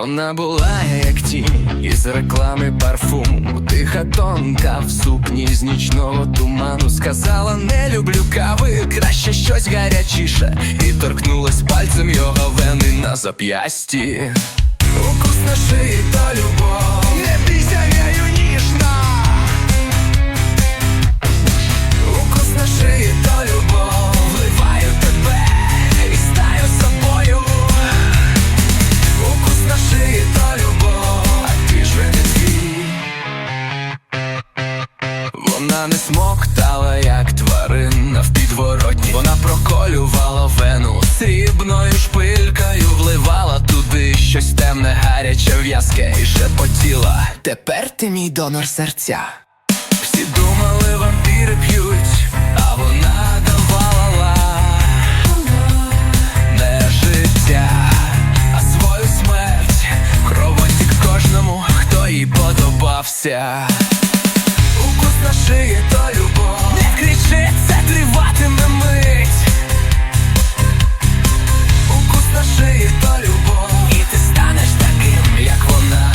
Вона була як тінь із реклами парфуму. Тиха тонка в сукні з нічного туману. Сказала, не люблю кави, краще щось гарячіше І торкнулась пальцем його вени на зап'ясті. Укус на шиї то любов Вона не смоктала, як тварина в підворотні. Вона проколювала вену срібною шпилькою Вливала туди щось темне, гаряче в'язке І шепотіла. Тепер ти мій донор серця. Всі думали, вампіри п'ють, а вона давала не життя, а свою смерть, кровотік кожному, хто їй подобався на шиї, то любов. Не кричи, триватиме мить. Укус на шиї, то любов. І ти станеш таким, як вона.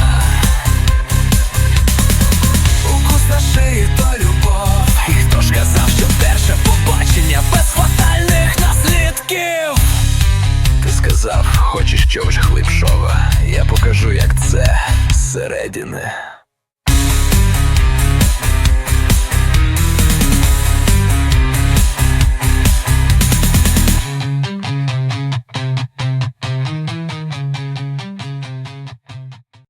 Укус на шиї, то любов. І хто ж казав, що перше побачення без фатальних наслідків? Ти сказав, хочеш чого ж хлипшова Я покажу, як це всередине.